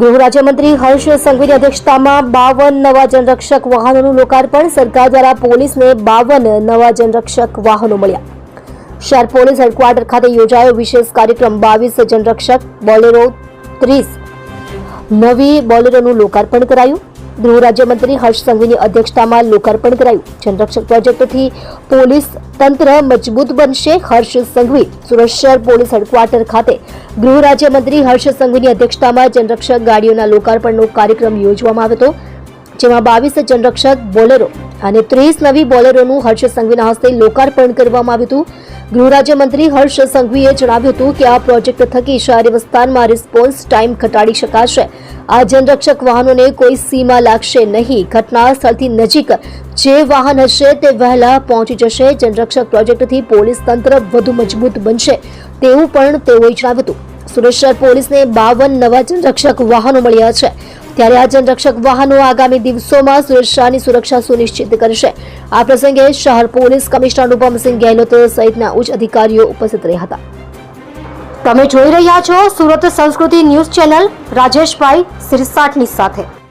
ગૃહ રાજ્યમંત્રી હર્ષ સંઘવીની અધ્યક્ષતામાં બાવન નવા જનરક્ષક વાહનોનું લોકાર્પણ સરકાર દ્વારા પોલીસને બાવન નવા જનરક્ષક વાહનો મળ્યા. શહેર પોલીસ હેડક્વાર્ટર ખાતે યોજાયો વિશેષ કાર્યક્રમ બાવીસ જનરક્ષક બોલેરો ત્રીસ નવી બોલેરોનું લોકાર્પણ કરાયું. ગૃહ રાજ્યમંત્રી હર્ષ સંઘવીની અધ્યક્ષતામાં લોકાર્પણ કરાયું. જનરક્ષક પ્રોજેક્ટથી પોલીસ તંત્ર મજબૂત બનશે હર્ષ સંઘવી. સુરત શહેર પોલીસ હેડક્વાર્ટર ખાતે ગૃહ રાજ્યમંત્રી હર્ષ સંઘવીની અધ્યક્ષતામાં જનરક્ષક ગાડીઓના લોકાર્પણનો કાર્યક્રમ યોજવામાં આવ્યો હતો, જેમાં બાવીસ જનરક્ષક બોલેરો અને ત્રીસ નવી બોલેરોનું હર્ષ સંઘવીના હસ્તે લોકાર્પણ કરવામાં આવ્યું હતું. ગૃહ રાજ્યમંત્રી હર્ષ સંઘવીએ જણાવ્યું હતું કે આ પ્રોજેક્ટ થકી શહેરી વિસ્તારમાં રિસ્પોન્સ ટાઈમ ઘટાડી શકાશે. આ જનરક્ષક વાહનોને કોઈ સીમા લાગશે નહીં. ઘટના સ્થળથી નજીક જે વાહન હશે તે વહેલા પહોંચી જશે. જનરક્ષક પ્રોજેક્ટથી પોલીસ તંત્ર વધુ મજબૂત બનશે તેવું પણ તેઓએ જણાવ્યું હતું. સુરેશ્વર પોલીસને બાવન નવા જનરક્ષક વાહનો મળ્યા છે. ત્યારે આ જનરક્ષક વાહનો આગામી દિવસોમાં સુરક્ષાની સુરક્ષા સુનિશ્ચિત કરશે. આ પ્રસંગે શહેર પોલીસ કમિશનર અનુપમસિંહ ગેહલોત સહિતના ઉચ્ચ અધિકારીઓ ઉપસ્થિત રહ્યા હતા. તમે જોઈ રહ્યા છો સુરત સંસ્કૃતિ ન્યૂઝ ચેનલ રાજેશભાઈ સિરસાટની સાથે.